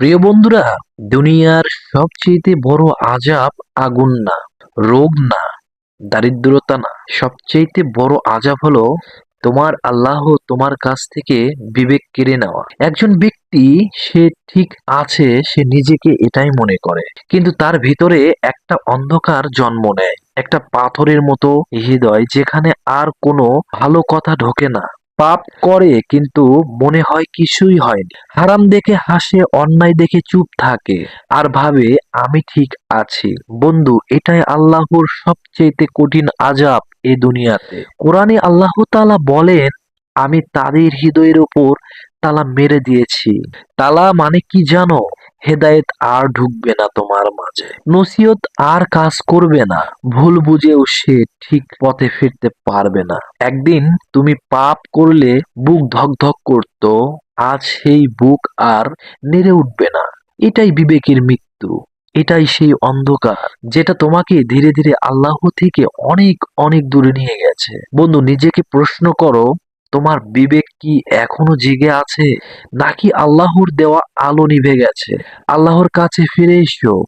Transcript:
প্রিয় বন্ধুরা, দুনিয়ার সবচেয়ে বড় আজাব আগুন না, রোগ না, দারিদ্রতা না। সবচেয়ে বড় আজাব হলো তোমার আল্লাহ তোমার কাছ থেকে বিবেক কেড়ে নেওয়া। একজন ব্যক্তি, সে ঠিক আছে, সে নিজেকে এটাই মনে করে। কিন্তু তার ভিতরে একটা অন্ধকার জন্ম নেয়, একটা পাথরের মতো হৃদয়, যেখানে আর কোনো ভালো কথা ঢোকে না। পাপ করে, কিন্তু মনে হয় কিছুই হয়নি। হারাম দেখে হাসে, অন্যায় দেখে চুপ থাকে আর ভাবে, আমি ঠিক আছি। বন্ধু, এটাই আল্লাহর সবচেয়ে কঠিন আজাব এ দুনিয়াতে। কোরআনে আল্লাহ তালা বলেন, আমি তাদের হৃদয়ের ওপর তালা মেরে দিয়েছি। তালা মানে কি জানো? হেদায়েত আর ঢুকবে না তোমার মাঝে। নসিহত আর কাজ করবে না। ভুল বুঝেও সে ঠিক পথে ফিরতে পারবে না। একদিন তুমি পাপ করলে বুক ধক ধক করত, আজ সেই বুক আর নেড়ে উঠবে না। এটাই বিবেকের মৃত্যু। এটাই সেই অন্ধকার, যেটা তোমাকে ধীরে ধীরে আল্লাহ থেকে অনেক অনেক দূরে নিয়ে গেছে। বন্ধু, নিজেকে প্রশ্ন করো তোমার বিবেক কি এখনও জেগে আছে? নাকি আল্লাহর দেওয়া আলো নিভে গেছে? আল্লাহর কাছে ফিরে এসো।